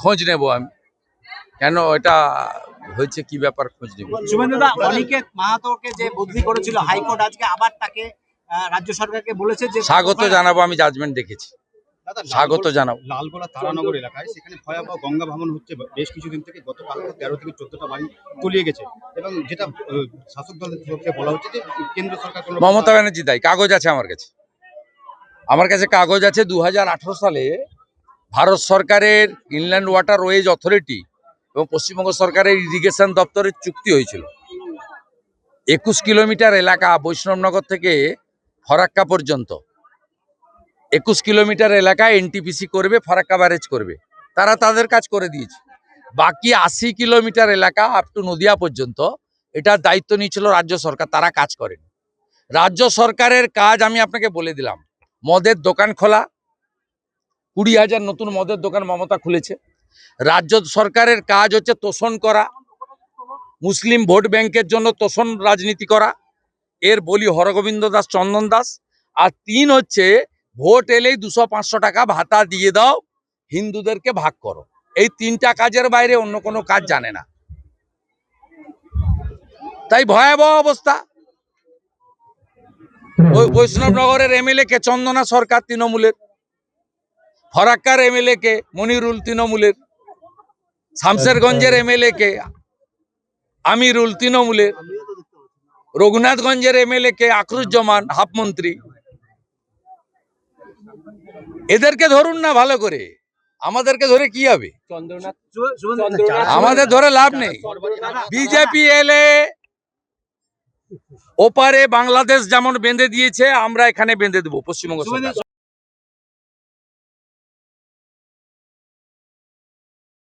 খোঁজ নেব আমি। কেন এটা হয়েছে কি ব্যাপার খোঁজ নেব? শুভেন্দুদা অনিকেত মাহাতোকে যে বদলি করেছিল হাইকোর্ট আজকে আবার তাকে রাজ্য সরকারকে বলেছে যে স্বাগত জানাব আমি জাজমেন্ট দেখেছি। স্বাগত জানাব। লালগোলা তারানগর এলাকায় সেখানে ভয়াবহ গঙ্গা ভাঙন হচ্ছে। বেশ কিছুদিন থেকে গতকাল তেরো থেকে চোদ্দটা বাড়ি তলিয়ে গেছে। এবং যেটা শাসক দলের পক্ষে বলা হচ্ছে যে কেন্দ্র সরকার কোনো মমতা ব্যানার্জি তাই কাগজ আছে আমার কাছে। আমার কাছে কাগজ আছে দু হাজার আঠারো সালে ভারত সরকারের ইনল্যান্ড ওয়াটার ওয়েজ অথরিটি এবং পশ্চিমবঙ্গ সরকারের ইরিগেশন দপ্তরের চুক্তি হয়েছিল। একুশ কিলোমিটার এলাকা বৈষ্ণবনগর থেকে ফরাক্কা পর্যন্ত। একুশ কিলোমিটার এলাকায় এনটিপিসি করবে, ফরাক্কা ব্যারেজ করবে। তারা তাদের কাজ করে দিয়েছে। বাকি আশি কিলোমিটার এলাকা আপ টু নদিয়া পর্যন্ত এটার দায়িত্ব নিয়েছিল রাজ্য সরকার, তারা কাজ করেন। রাজ্য সরকারের কাজ আমি আপনাকে বলে দিলাম। মদের দোকান খোলা কুড়ি হাজার নতুন মদের দোকান মমতা খুলেছে। রাজ্য সরকারের কাজ হচ্ছে তোষণ করা মুসলিম ভোট ব্যাংকের জন্য তোষণ রাজনীতি করা এর বলি হরগোবিন্দ দাস চন্দন দাস আর তিন হচ্ছে ভোট এলেই দুশো পাঁচশো টাকা ভাতা দিয়ে দাও হিন্দুদেরকে ভাগ করো। এই তিনটা কাজের বাইরে অন্য কোনো কাজ জানে না। তাই ভয়াবহ অবস্থা। ওই বৈষ্ণবনগরের এমএলএ কে চন্দনা সরকার তৃণমূলের। ফরাক্কার এমএলএ কে মনিরুল তৃণমূলের শামসেরগঞ্জের এমএলএ কে আমিরুল তৃণমূলের রঘুনাথগঞ্জের এমএলএ কে আখরুজ্জামান হাফমন্ত্রী। এদেরকে ধরুন না ভালো করে। আমাদেরকে ধরে কি হবে? আমাদের ধরে লাভ নেই। বিজেপি এলে ওপারে বাংলাদেশ যেমন বেঁধে দিয়েছে আমরা এখানে বেঁধে দেবো পশ্চিমবঙ্গ সরকার।